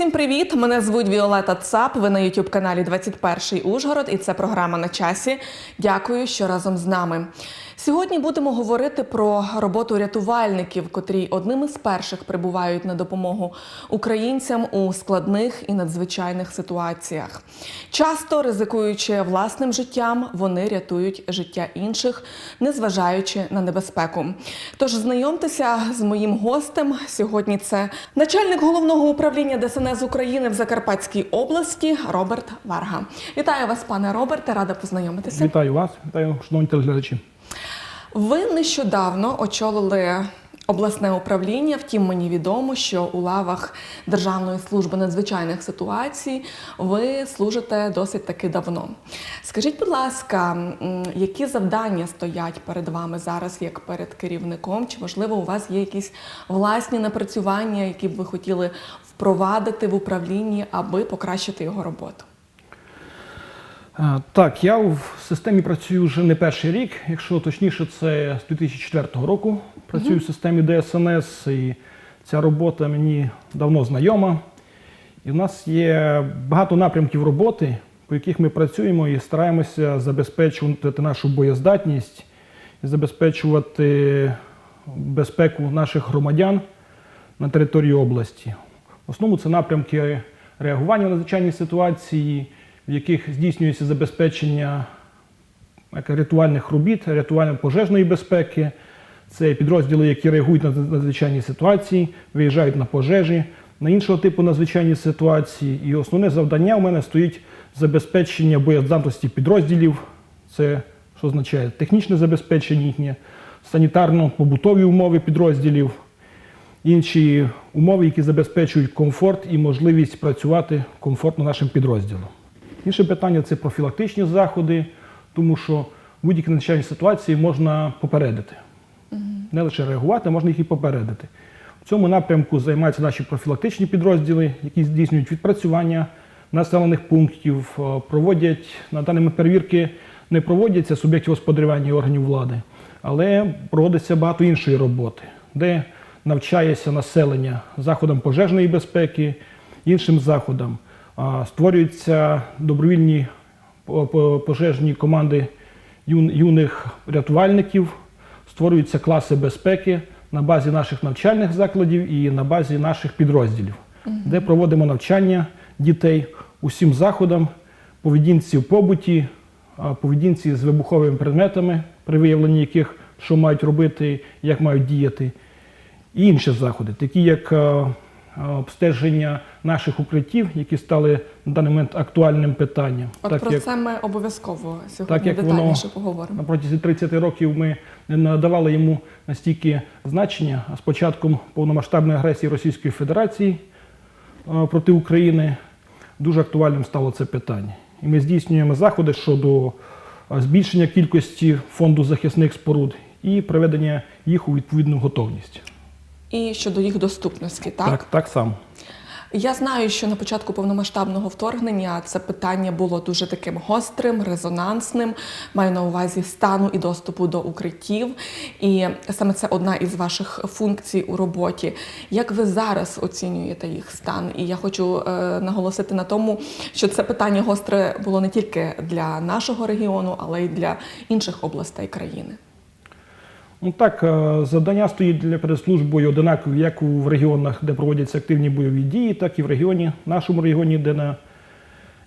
всім привіт! Мене звуть Віолета Цап. Ви на youtube каналі 21 Ужгород, і це програма на часі. Дякую, що разом з нами. Сьогодні будемо говорити про роботу рятувальників, котрі одним із перших прибувають на допомогу українцям у складних і надзвичайних ситуаціях. Часто ризикуючи власним життям, вони рятують життя інших, незважаючи на небезпеку. Тож знайомтеся з моїм гостем. Сьогодні це начальник головного управління ДСНС України в Закарпатській області Роберт Варга. Вітаю вас, пане Роберте, рада познайомитися. Вітаю вас, вітаю, шановні телеглядачі. Ви нещодавно очолили обласне управління. Втім, мені відомо, що у лавах Державної служби надзвичайних ситуацій ви служите досить таки давно. Скажіть, будь ласка, які завдання стоять перед вами зараз, як перед керівником? Чи можливо у вас є якісь власні напрацювання, які б ви хотіли впровадити в управлінні, аби покращити його роботу? Е, Так, я в системі працюю вже не перший рік, якщо точніше, це з 2004 року. Працюю в системі ДСНС, і ця робота мені давно знайома. І в нас є багато напрямків роботи, по яких ми працюємо і стараємося забезпечувати нашу боєздатність і забезпечувати безпеку наших громадян на території області. В основному це напрямки реагування на надзвичайні ситуації, в яких здійснюється забезпечення рятувальних робіт, рятування пожежної безпеки. Це підрозділи, які реагують на надзвичайні ситуації, виїжджають на пожежі, на іншого типу надзвичайні ситуації. І основне завдання у мене стоїть забезпечення боєздатності підрозділів. Це що означає технічне забезпечення їхнє, санітарно-побутові умови підрозділів, інші умови, які забезпечують комфорт і можливість працювати комфортно нашим підрозділом. Інше питання це профілактичні заходи, тому що будь-якій надзвичайній ситуації можна попередити. Не лише реагувати, а можна їх і попередити. В цьому напрямку займаються наші профілактичні підрозділи, які здійснюють відпрацювання населених пунктів, е, проводять на момент перевірки, не проводяться суб'єктів господарювання і органів влади, але проводиться багато іншої роботи, де навчається населення заходам пожежної безпеки, іншим заходам. Створюються добровільні по- пожежні команди юних рятувальників, створюються класи безпеки на базі наших навчальних закладів і на базі наших підрозділів, де проводимо навчання дітей усім заходам, поведінці в побуті, поведінці з вибуховими предметами, при виявленні яких що мають робити, як мають діяти, і інші заходи, такі як е, е, обстеження наших укриттів, які стали на даний момент актуальним питанням. От так про як це ми обов'язково сьогодні так як воно поговоримо. на протязі 30 років ми не надавали йому настільки значення, а з початком повномасштабної агресії Російської Федерації е, проти України дуже актуальним стало це питання. І ми здійснюємо заходи щодо е, збільшення кількості фонду захисних споруд і приведення їх у відповідну готовність. І щодо їх доступності, так? так, так само. Я знаю, що на початку повномасштабного вторгнення це питання було дуже таким гострим, резонансним. Маю на увазі стану і доступу до укриттів. І саме це одна із ваших функцій у роботі. Як ви зараз оцінюєте їх стан? І я хочу е, наголосити на тому, що це питання гостре було не тільки для нашого регіону, але й для інших областей країни. Ну так, е, завдання стоїть для прес-службою одинакові як в регіонах, де проводяться активні бойові дії, так і в регіоні, нашому регіоні, де на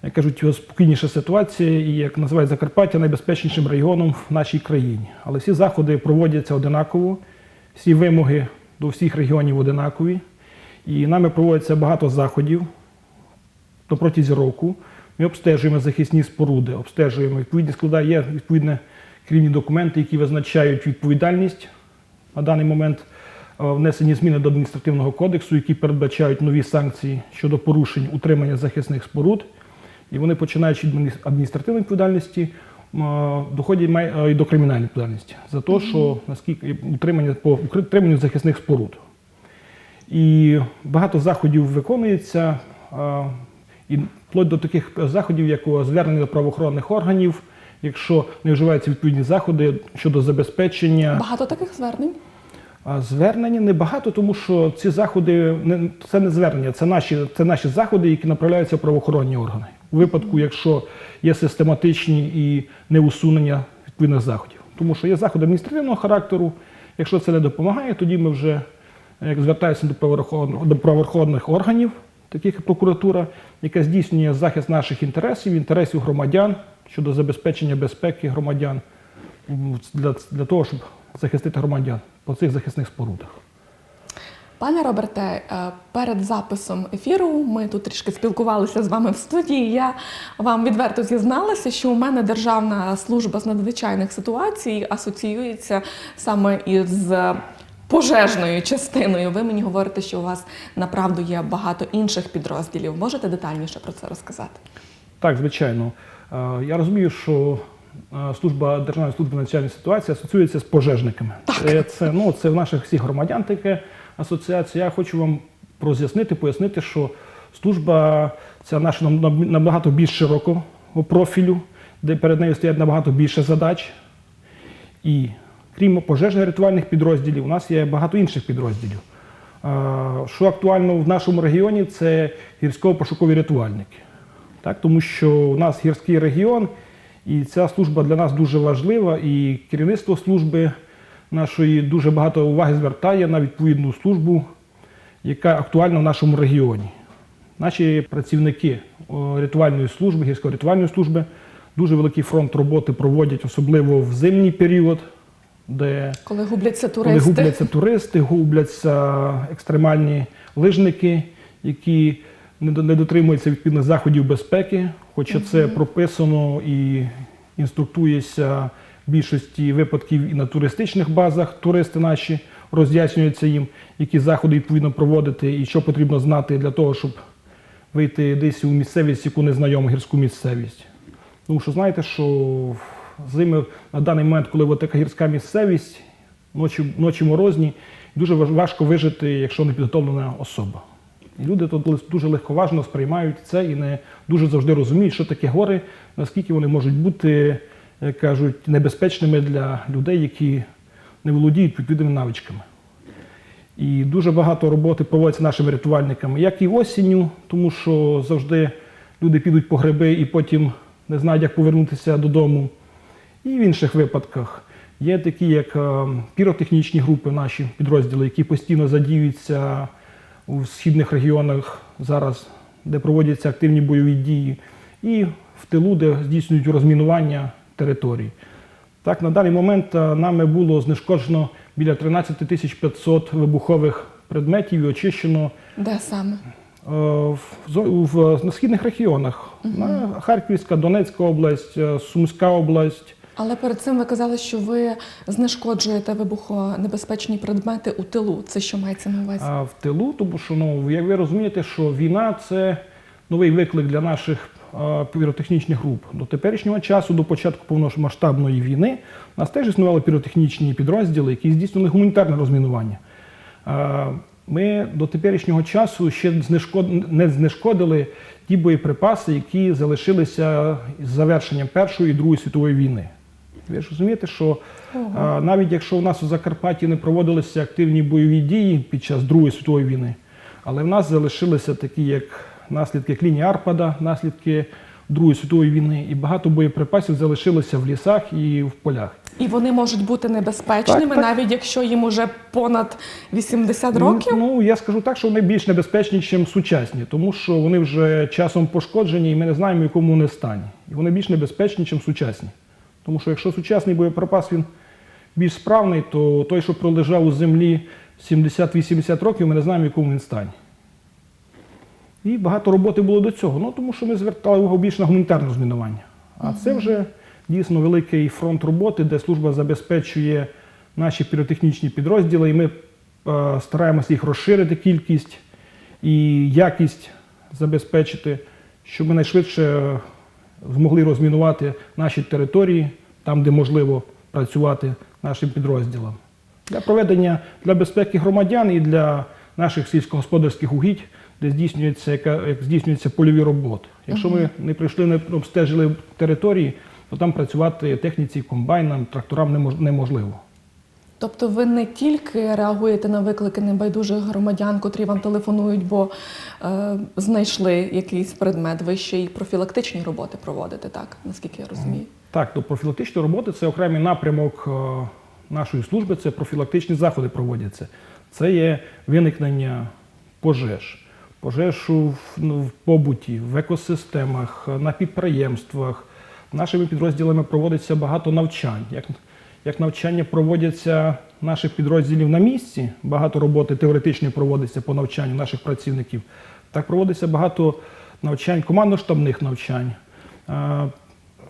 як кажуть, спокійніша ситуація і як називають Закарпаття найбезпечнішим регіоном в нашій країні. Але всі заходи проводяться одинаково, всі вимоги до всіх регіонів одинакові. І нами проводиться багато заходів протязі року. Ми обстежуємо захисні споруди, обстежуємо відповідні склади, є відповідні керівні документи, які визначають відповідальність. На даний момент е, внесені зміни до адміністративного кодексу, які передбачають нові санкції щодо порушень утримання захисних споруд. І вони, починаючи від адміністративної відповідальності, доходять е, і до кримінальної відповідальності за те, що наскільки утримання по утриманню захисних споруд. І багато заходів виконується, і вплоть до таких заходів, як звернення до правоохоронних органів, якщо не вживаються відповідні заходи щодо забезпечення. Багато таких звернень. А звернення небагато, тому що ці заходи не це не звернення, це наші, це наші заходи, які направляються в правоохоронні органи. У випадку, якщо є систематичні і неусунення відповідних заходів. Тому що є заходи адміністративного характеру. Якщо це не допомагає, тоді ми вже як звертаємося до правоохоронних, до правоохоронних органів, таких як прокуратура, яка здійснює захист наших інтересів, інтересів громадян щодо забезпечення безпеки громадян для, для того, щоб захистити громадян по цих захисних спорудах. Пане Роберте, е, перед записом ефіру ми тут трішки спілкувалися з вами в студії. Я вам відверто зізналася, що у мене Державна служба з надзвичайних ситуацій асоціюється саме із пожежною частиною. Ви мені говорите, що у вас направду є багато інших підрозділів. Можете детальніше про це розказати? Так, звичайно. Е, Я розумію, що е, служба Державної служби надзвичайної ситуації асоціюється з пожежниками. Це, це, ну, це в наших всіх громадян таке асоціація. Я хочу вам роз'яснити, пояснити, що служба ця наша набагато більш широкого профілю, де перед нею стоять набагато більше задач. І крім пожежно-рятувальних підрозділів, у нас є багато інших підрозділів. Е, Що актуально в нашому регіоні, це гірсько-пошукові рятувальники. Так, тому що у нас гірський регіон, і ця служба для нас дуже важлива, і керівництво служби нашої дуже багато уваги звертає на відповідну службу, яка актуальна в нашому регіоні. Наші працівники рятувальної служби, гірсько-рятувальної служби, дуже великий фронт роботи проводять, особливо в зимній період, де Коли губляться коли туристи. губляться туристи, губляться екстремальні лижники, які не не дотримуються відповідних заходів безпеки, хоча це прописано і інструктується в більшості випадків і на туристичних базах. Туристи наші роз'яснюються їм, які заходи відповідно проводити і що потрібно знати для того, щоб вийти десь у місцевість, яку незнайому гірську місцевість. Тому що знаєте, що зими на даний момент, коли от така гірська місцевість, ночі, ночі морозні, дуже важко вижити, якщо не підготовлена особа. І люди тут дуже легковажно сприймають це і не дуже завжди розуміють, що таке гори, наскільки вони можуть бути, як кажуть, небезпечними для людей, які не володіють відповідними навичками. І дуже багато роботи проводиться нашими рятувальниками, як і осінню, тому що завжди люди підуть по гриби і потім не знають, як повернутися додому. І в інших випадках є такі, як е, піротехнічні групи, наші підрозділи, які постійно задіюються у східних регіонах зараз, де проводяться активні бойові дії, і в тилу, де здійснюють розмінування територій. Так, на даний момент е, нами було знешкоджено біля 13 тисяч 500 вибухових предметів і очищено Де саме? е, в, в, на східних регіонах. На Харківська, Донецька область, Сумська область. Але перед цим ви казали, що ви знешкоджуєте вибухонебезпечні предмети у тилу. Це що мається на увазі? А в тилу, тому що ну, як ви розумієте, що війна це новий виклик для наших піротехнічних груп. До теперішнього часу, до початку повномасштабної війни, у нас теж існували піротехнічні підрозділи, які здійснювали гуманітарне розмінування. Ми до теперішнього часу ще не знешкодили ті боєприпаси, які залишилися з завершенням Першої і Другої світової війни. Ви ж розумієте, що а, навіть якщо у нас у Закарпатті не проводилися активні бойові дії під час Другої світової війни, але в нас залишилися такі, як наслідки як лінії Арпада, наслідки Другої світової війни, і багато боєприпасів залишилося в лісах і в полях. І вони можуть бути небезпечними, Так, так. навіть якщо їм уже понад 80 років. Ну я скажу так, що вони більш небезпечні, ніж сучасні, тому що вони вже часом пошкоджені, і ми не знаємо, в якому вони стані. І вони більш небезпечні, ніж сучасні. Тому що якщо сучасний боєприпас він більш справний, то той, що пролежав у землі 70-80 років, ми не знаємо, в якому він стані. І багато роботи було до цього. Ну тому що ми звертали увагу більше на гуманітарне розмінування. А це вже дійсно великий фронт роботи, де служба забезпечує наші піротехнічні підрозділи, і ми е, стараємося їх розширити кількість і якість забезпечити, щоб ми найшвидше змогли розмінувати наші території там, де можливо працювати нашим підрозділам. Для проведення для безпеки громадян і для наших сільськогосподарських угідь, де здійснюється, як здійснюються польові роботи. Якщо ми не прийшли, не обстежили території, то там працювати техніці, комбайнам, тракторам немож- неможливо. Тобто ви не тільки реагуєте на виклики небайдужих громадян, котрі вам телефонують, бо е, знайшли якийсь предмет, ви ще й профілактичні роботи проводите, так наскільки я розумію. Так, до профілактичної роботи це окремий напрямок е, нашої служби, це профілактичні заходи проводяться. Це є виникнення пожеж, пожеж у- ну, в побуті, в екосистемах, на підприємствах. Нашими підрозділами проводиться багато навчань. Як навчання проводяться наших підрозділів на місці, багато роботи теоретичної проводиться по навчанню наших працівників, так проводиться багато навчань, командно-штабних навчань.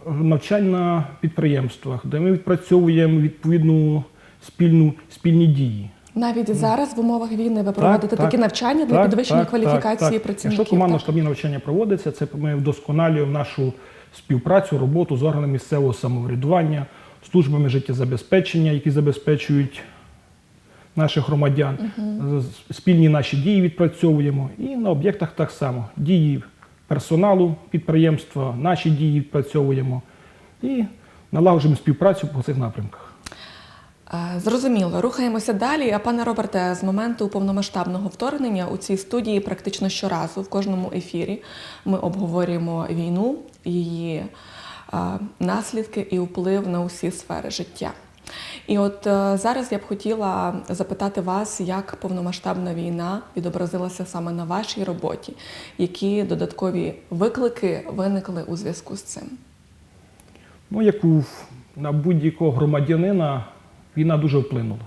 Навчань на підприємствах, де ми відпрацьовуємо відповідну спільну, спільні дії. Навіть зараз в умовах війни ви проводите такі навчання для так, підвищення так, кваліфікації так, так. працівників. Якщо командно-штабні навчання проводиться, це ми вдосконалюємо нашу співпрацю, роботу з органами місцевого самоврядування, службами життєзабезпечення, які забезпечують наших громадян. З- Спільні наші дії відпрацьовуємо. І на об'єктах так само. Дії персоналу підприємства, наші дії відпрацьовуємо і налагоджуємо співпрацю по цих напрямках. Зрозуміло, рухаємося далі. А пане Роберте, з моменту повномасштабного вторгнення у цій студії практично щоразу в кожному ефірі ми обговорюємо війну, її наслідки і вплив на усі сфери життя. І от е, зараз я б хотіла запитати вас, як повномасштабна війна відобразилася саме на вашій роботі, які додаткові виклики виникли у зв'язку з цим. Ну, як у, на будь-якого громадянина війна дуже вплинула.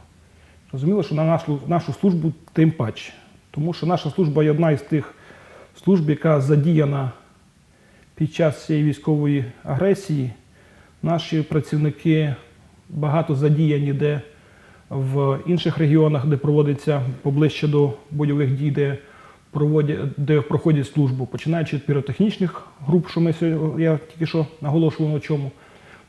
Розуміло, що на нашу, нашу службу тим паче. Тому що наша служба є одна із тих служб, яка задіяна під час цієї військової агресії. Наші працівники багато задіяні де в інших регіонах, де проводиться поближче до бойових дій, де, проводять, де проходять службу, починаючи від піротехнічних груп, що ми сьогодні, я тільки що наголошував на чому,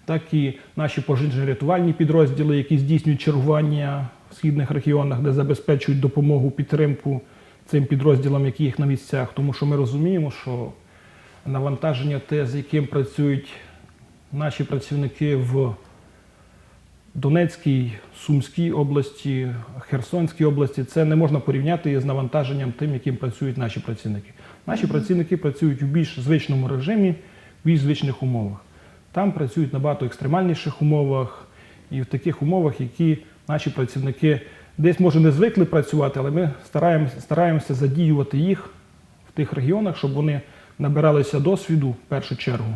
так і наші пожежно-рятувальні підрозділи, які здійснюють чергування в східних регіонах, де забезпечують допомогу, підтримку цим підрозділам, які їх на місцях. Тому що ми розуміємо, що навантаження те, з яким працюють наші працівники в Донецькій, Сумській області, Херсонській області, це не можна порівняти з навантаженням тим, яким працюють наші працівники. Наші працівники працюють у більш звичному режимі, в більш звичних умовах. Там працюють набагато екстремальніших умовах і в таких умовах, які наші працівники десь може не звикли працювати, але ми стараємося, стараємося задіювати їх в тих регіонах, щоб вони набиралися досвіду в першу чергу,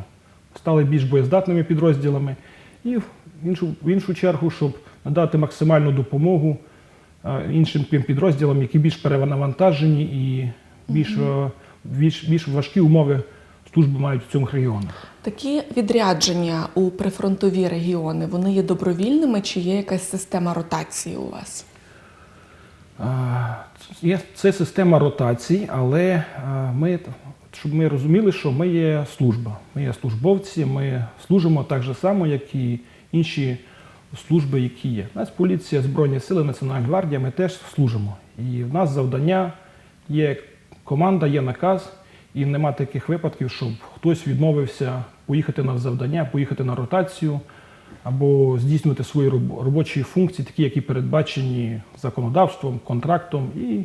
стали більш боєздатними підрозділами, і в іншу, в іншу чергу, щоб надати максимальну допомогу е, іншим тим підрозділам, які більш перевантажені і більш, е, більш, більш важкі умови служби мають в цих регіонах. Такі відрядження у прифронтові регіони вони є добровільними чи є якась система ротації у вас? Це система ротацій, але ми, щоб ми розуміли, що ми є служба. Ми є службовці, ми служимо так же само, як і інші служби, які є. У нас поліція, Збройні сили, Національна гвардія, ми теж служимо. І в нас завдання є команда, є наказ, і нема таких випадків, щоб хтось відмовився поїхати на завдання, поїхати на ротацію або здійснювати свої робочі функції, такі, які передбачені законодавством, контрактом і,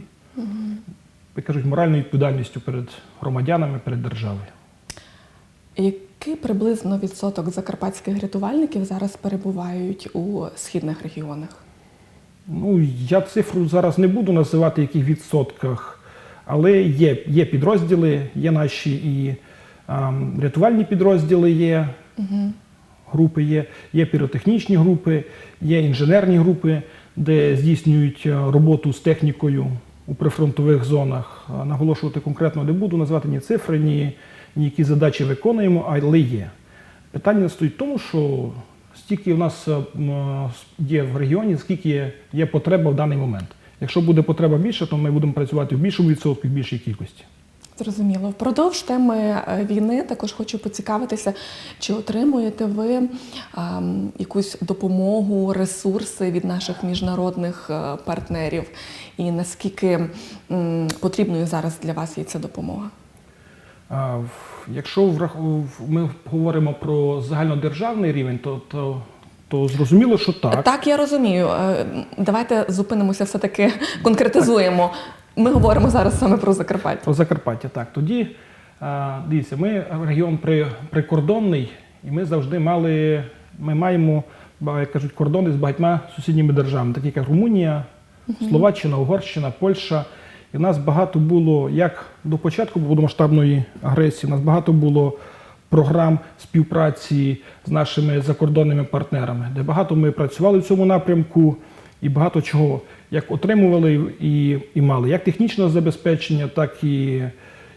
як кажуть, моральною відповідальністю перед громадянами, перед державою. Який приблизно відсоток закарпатських рятувальників зараз перебувають у східних регіонах? Ну, я цифру зараз не буду називати яких відсотках, але є, є підрозділи, є наші і ем, рятувальні підрозділи є, групи є, є піротехнічні групи, є інженерні групи, де здійснюють е, роботу з технікою у прифронтових зонах. Наголошувати конкретно не буду, назвати ні цифри, ні, ні які задачі виконуємо, але є. Питання стоїть в тому, що стільки в нас е, є в регіоні, скільки є потреба в даний момент. Якщо буде потреба більше, то ми будемо працювати в більшому відсотку, в більшій кількості. Зрозуміло. Впродовж теми е, війни також хочу поцікавитися, чи отримуєте ви ем, якусь допомогу, ресурси від наших міжнародних е, партнерів, і наскільки м, потрібною зараз для вас є ця допомога? А, Якщо ми говоримо про загальнодержавний рівень, то, то то зрозуміло, що так. Так, я розумію. Е, Давайте зупинимося, все-таки конкретизуємо. Ми говоримо зараз саме про Закарпаття. Про Закарпаття, так. Тоді, дивіться, ми регіон прикордонний, і ми завжди мали, ми маємо, як кажуть, кордони з багатьма сусідніми державами, такі як Румунія, Словаччина, Угорщина, Польща. І в нас багато було, як до початку повномасштабної агресії, у нас багато було програм співпраці з нашими закордонними партнерами, де багато ми працювали в цьому напрямку і багато чого як отримували і, і мали, як технічного забезпечення, так і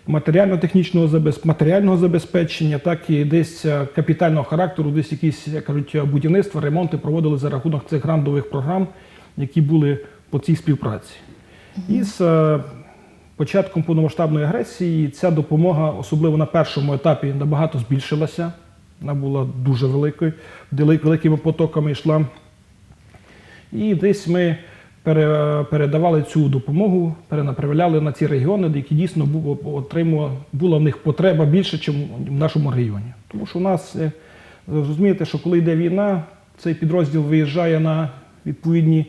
матеріально-технічного матеріального забезпечення, так і десь е, капітального характеру, десь якісь, як кажуть, е, будівництва, ремонти проводили за рахунок цих грантових програм, які були по цій співпраці. І з е, початком повномасштабної агресії ця допомога, особливо на першому етапі, набагато збільшилася. Вона була дуже великою, великими потоками йшла. І десь ми передавали цю допомогу, перенаправляли на ці регіони, де які дійсно було, отримували, була в них потреба більше, ніж в нашому регіоні. Тому що у нас, е, розумієте, що коли йде війна, цей підрозділ виїжджає на відповідні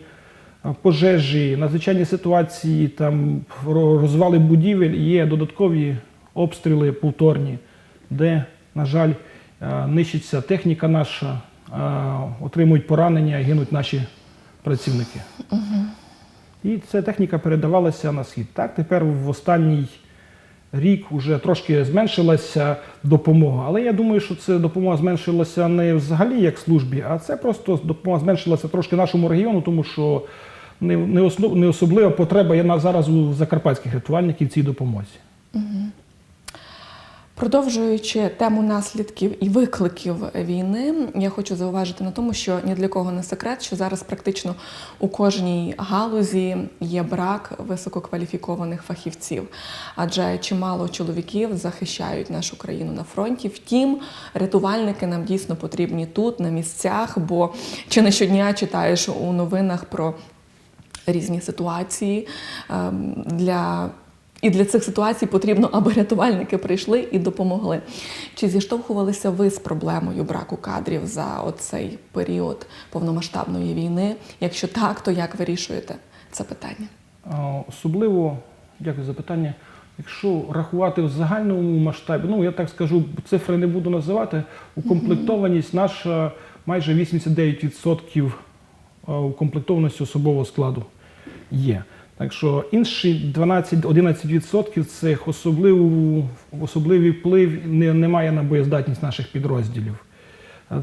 е, пожежі, надзвичайні ситуації, там розвали будівель, є додаткові обстріли повторні, де, на жаль, е, нищиться техніка наша, е, отримують поранення, гинуть наші працівники. І ця техніка передавалася на схід. Так, тепер в останній рік вже трошки зменшилася допомога. Але я думаю, що це допомога зменшилася не взагалі як службі, а це просто допомога зменшилася трошки нашому регіону, тому що не, не, основ, не особлива потреба є на зараз у закарпатських рятувальників цій допомозі. Продовжуючи тему наслідків і викликів війни, я хочу зауважити на тому, що ні для кого не секрет, що зараз практично у кожній галузі є брак висококваліфікованих фахівців, адже чимало чоловіків захищають нашу країну на фронті. Втім, рятувальники нам дійсно потрібні тут, на місцях, бо чи не щодня читаєш у новинах про різні ситуації ем, для. І для цих ситуацій потрібно, аби рятувальники прийшли і допомогли. Чи зіштовхувалися ви з проблемою браку кадрів за оцей період повномасштабної війни? Якщо так, то як вирішуєте це питання? Особливо, дякую за питання. Якщо рахувати в загальному масштабі, ну я так скажу, цифри не буду називати. Укомплектованість наша майже 89% укомплектованості особового складу є. Так що інші 12-11% цих особливий, вплив не, немає на боєздатність наших підрозділів.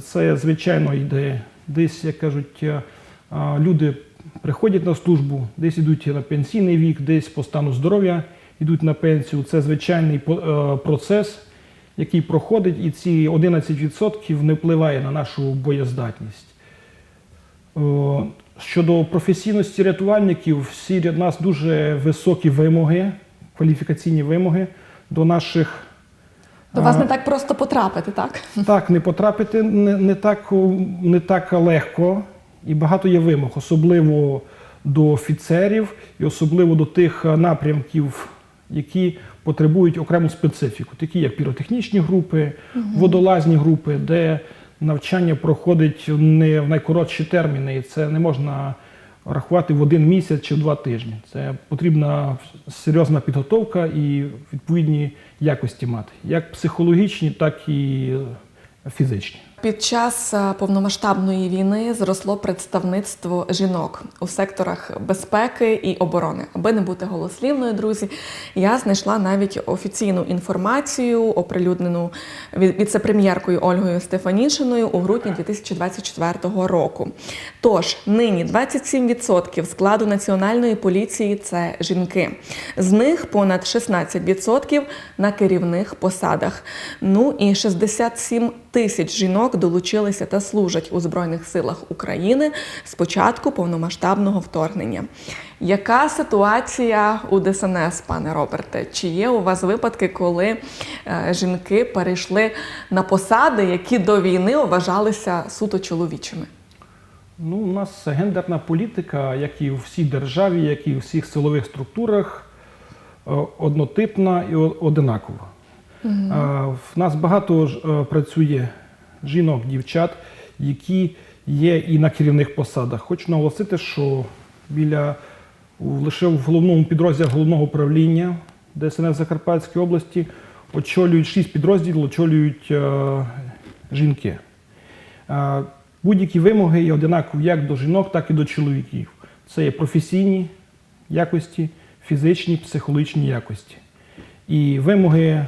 Це, звичайно, йде десь, як кажуть, е, люди приходять на службу, десь йдуть на пенсійний вік, десь по стану здоров'я йдуть на пенсію. Це звичайний е, процес, який проходить, і ці 11% не впливає на нашу боєздатність. Щодо професійності рятувальників, всі в нас дуже високі вимоги, кваліфікаційні вимоги до наших До вас не так просто потрапити, так? так, не потрапити не, не, так, не так легко, і багато є вимог, особливо до офіцерів і особливо до тих е, напрямків, які потребують окрему специфіку, такі як піротехнічні групи, водолазні групи, де навчання проходить не в найкоротші терміни, і це не можна рахувати в один місяць чи в два тижні. Це потрібна серйозна підготовка і відповідні якості мати, як психологічні, так і фізичні. Під час е, повномасштабної війни зросло представництво жінок у секторах безпеки і оборони. Аби не бути голослівною, друзі, я знайшла навіть офіційну інформацію, оприлюднену віце-прем'єркою Ольгою Стефанішиною у грудні 2024 року. Тож нині 27% складу національної поліції це жінки. З них понад 16% на керівних посадах. Ну і 67 тисяч жінок долучилися та служать у Збройних силах України з початку повномасштабного вторгнення. Яка ситуація у ДСНС, пане Роберте? Чи є у вас випадки, коли е, жінки перейшли на посади, які до війни вважалися суто чоловічими? Ну, у нас гендерна політика, як і у всій державі, як і у всіх силових структурах, е, однотипна і одинакова. Е, В нас багато ж, працює жінок, дівчат, які є і на керівних посадах. Хочу наголосити, що біля лише в головному підрозділі головного управління ДСНС Закарпатської області очолюють шість підрозділів, очолюють е, жінки. Е, Будь-які вимоги є одинакові як до жінок, так і до чоловіків. Це є професійні якості, фізичні, психологічні якості. І вимоги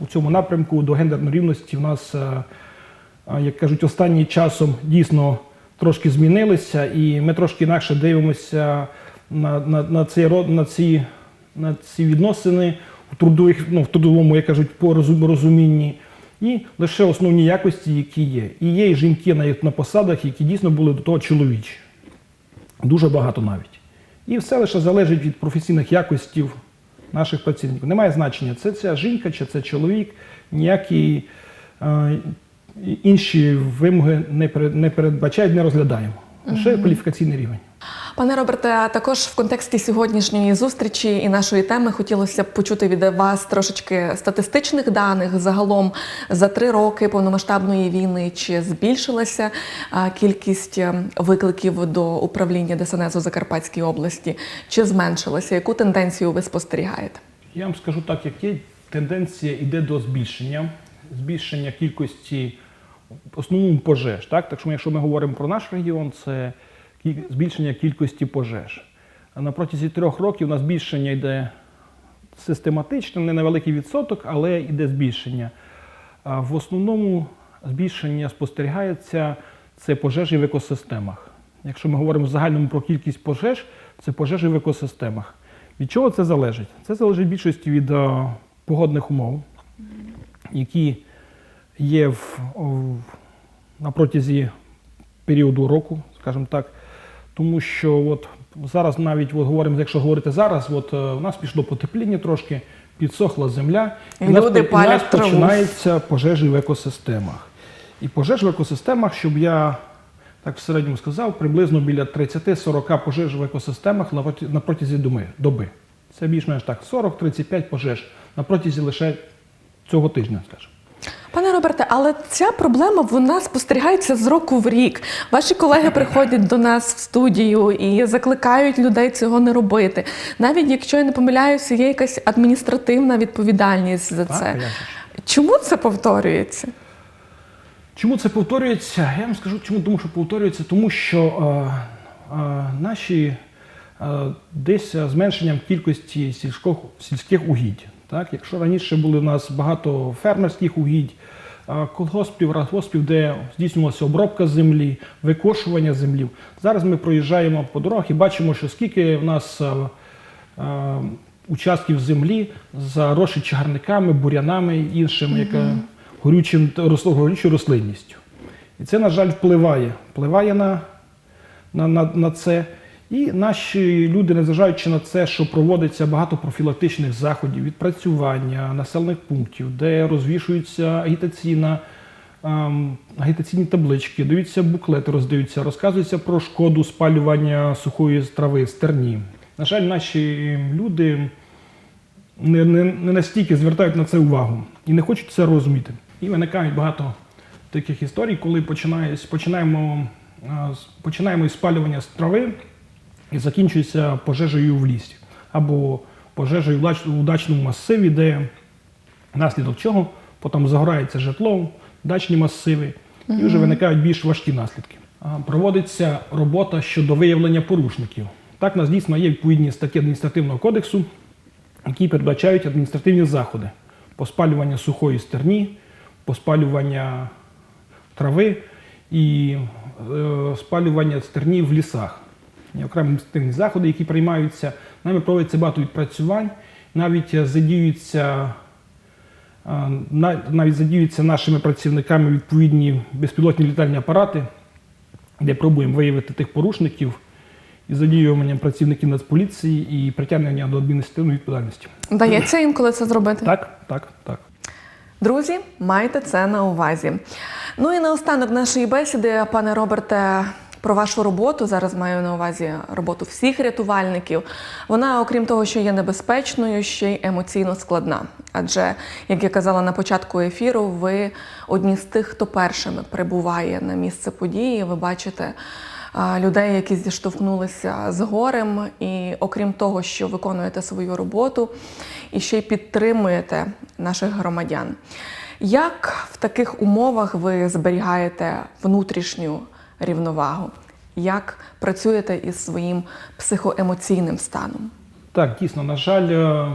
у цьому напрямку до гендерної рівності в нас, е, як кажуть, останнім часом дійсно трошки змінилися, і ми трошки інакше дивимося на, на, на, цей, на, ці, на ці відносини у трудових, ну, в трудовому, як кажуть, по розумінні. І лише основні якості, які є. І є і жінки на, на посадах, які дійсно були до того чоловічі. Дуже багато навіть. І все лише залежить від професійних якостей наших працівників. Немає значення, це ця жінка чи це чоловік, ніякі е, інші вимоги не, не передбачають, не розглядаємо. Лише кваліфікаційний рівень. Пане Роберте, а також в контексті сьогоднішньої зустрічі і нашої теми хотілося б почути від вас трошечки статистичних даних загалом за три роки повномасштабної війни. Чи збільшилася кількість е, викликів до управління ДСНС у Закарпатській області, чи зменшилася? Яку тенденцію ви спостерігаєте? Я вам скажу так, як є тенденція йде до збільшення, збільшення кількості основному пожеж. Так, так що якщо ми говоримо про наш регіон, це збільшення кількості пожеж. На протязі трьох років у нас збільшення йде систематично, не на великий відсоток, але йде збільшення. В основному збільшення спостерігається це пожежі в екосистемах. Якщо ми говоримо в загальному про кількість пожеж, це пожежі в екосистемах. Від чого це залежить? Це залежить в більшості від е, погодних умов, які є в, в- на протязі періоду року, скажімо так. Тому що от зараз навіть от говоримо, якщо говорити зараз, от е, у нас пішло потепління трошки, підсохла земля, І нас, люди і в палять нас починаються пожежі в екосистемах. І пожеж в екосистемах, щоб я так в середньому сказав, приблизно біля 30-40 пожеж в екосистемах на протязі доби. Це більш-менш так, 40-35 пожеж на протязі лише цього тижня, скажімо. Пане Роберте, але ця проблема вона спостерігається з року в рік. Ваші колеги приходять до нас в студію і закликають людей цього не робити. Навіть якщо я не помиляюся, є якась адміністративна відповідальність за це. Чому це повторюється? Чому це повторюється? Я вам скажу, чому тому, що повторюється, тому що е, е, наші е, десь е, зменшенням кількості сільських, сільських угідь. Так? Якщо раніше були у нас багато фермерських угідь, колгоспів, радгоспів, де здійснювалася обробка землі, викошування землів. Зараз ми проїжджаємо по дорогах і бачимо, що скільки в нас участків землі заросші чагарниками, бурянами і іншим, яка горючим горючою рослинністю. І це, на жаль, впливає, впливає на, на, на, на це. І наші люди, незважаючи на це, що проводиться багато профілактичних заходів, відпрацювання населених пунктів, де розвішуються агітаційна, ем, агітаційні таблички, даються буклети, роздаються, розказується про шкоду спалювання сухої трави, стерні. На жаль, наші люди не, не, не настільки звертають на це увагу і не хочуть це розуміти. І виникають багато таких історій, коли починає, починаємо, а, починаємо спалювання з трави і закінчується пожежею в лісі або пожежею в у дачному масиві, де наслідок чого потім загорається житло, дачні масиви, і вже виникають більш важкі наслідки. Проводиться робота щодо виявлення порушників. Так, нас дійсно є відповідні статті адміністративного кодексу, які передбачають адміністративні заходи по спалюванню сухої стерні, по спалювання трави і е, спалювання стерні в лісах. Окремі адміністративні заходи, які приймаються. Нами проводиться багато відпрацювань, навіть е, задіються. е, Навіть задіються нашими працівниками відповідні безпілотні літальні апарати, де пробуємо виявити тих порушників із задіюванням працівників Нацполіції і притягнення до адміністративної відповідальності. Вдається інколи це зробити? Так, так, так. Друзі, майте це на увазі. Ну і наостанок нашої бесіди, пане Роберте, про вашу роботу. Зараз маю на увазі роботу всіх рятувальників. Вона, окрім того, що є небезпечною, ще й емоційно складна. Адже, як я казала на початку ефіру, ви одні з тих, хто першими прибуває на місце події. Ви бачите людей, які зіштовхнулися з горем, і окрім того, що виконуєте свою роботу, і ще й підтримуєте наших громадян. Як в таких умовах ви зберігаєте внутрішню рівновагу? Як працюєте із своїм психоемоційним станом? Так, дійсно, на жаль, е,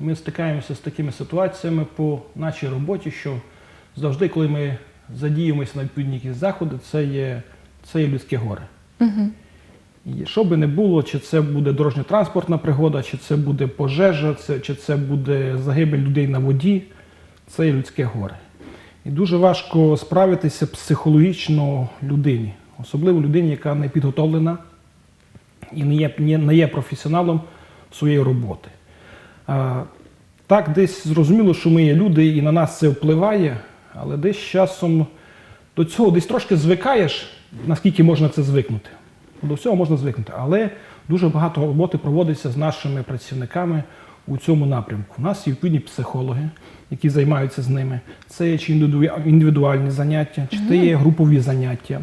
ми стикаємося з такими ситуаціями по нашій роботі, що завжди, коли ми задіюємося на відповідні якісь заходи, це є, це є людське горе. І що би не було, чи це буде дорожньо-транспортна пригода, чи це буде пожежа, це, чи це буде загибель людей на воді, це є людське горе. І дуже важко справитися психологічно людині, особливо людині, яка не підготовлена і не є, не, є професіоналом своєї роботи. А, так, десь зрозуміло, що ми є люди, і на нас це впливає, але десь часом до цього десь трошки звикаєш, наскільки можна це звикнути. До всього можна звикнути, але дуже багато роботи проводиться з нашими працівниками у цьому напрямку. У нас є відповідні психологи, які займаються з ними. Це є чи індивідуальні заняття, чи це є групові заняття,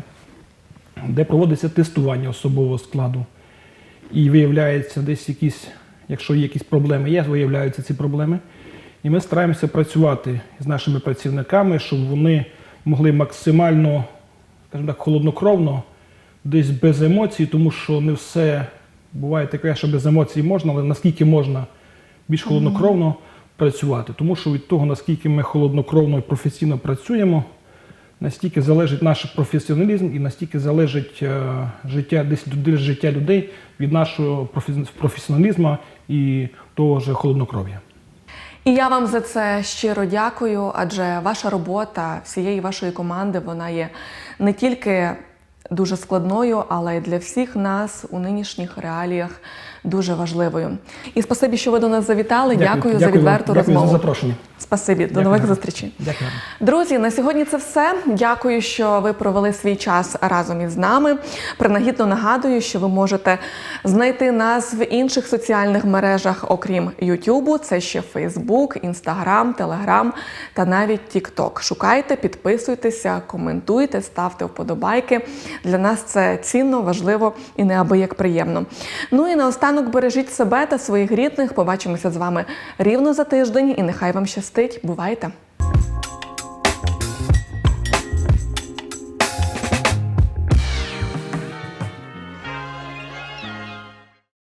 де проводиться тестування особового складу. І виявляється десь якісь, якщо є якісь проблеми, є, виявляються ці проблеми. І ми стараємося працювати з нашими працівниками, щоб вони могли максимально, скажімо так, холоднокровно, десь без емоцій, тому що не все буває таке, що без емоцій можна, але наскільки можна більш холоднокровно працювати. Тому що від того, наскільки ми холоднокровно і професійно працюємо, настільки залежить наш професіоналізм і настільки залежить е, життя, десь життя людей від нашого професіоналізму і того ж холоднокров'я. І я вам за це щиро дякую, адже ваша робота всієї вашої команди вона є не тільки дуже складною, але й для всіх нас у нинішніх реаліях дуже важливою. І спасибі, що ви до нас завітали. Дякую, за відверту дякую розмову. за запрошення. Спасибі, до Дякую. нових зустрічей. Дякую. Друзі, на сьогодні це все. Дякую, що ви провели свій час разом із нами. Принагідно нагадую, що ви можете знайти нас в інших соціальних мережах, окрім Ютубу. Це ще Фейсбук, Інстаграм, Телеграм та навіть TikTok. Шукайте, підписуйтеся, коментуйте, ставте вподобайки. Для нас це цінно, важливо і неабияк приємно. Ну і наостанок бережіть себе та своїх рідних. Побачимося з вами рівно за тиждень, і нехай вам щастить. Бувайте!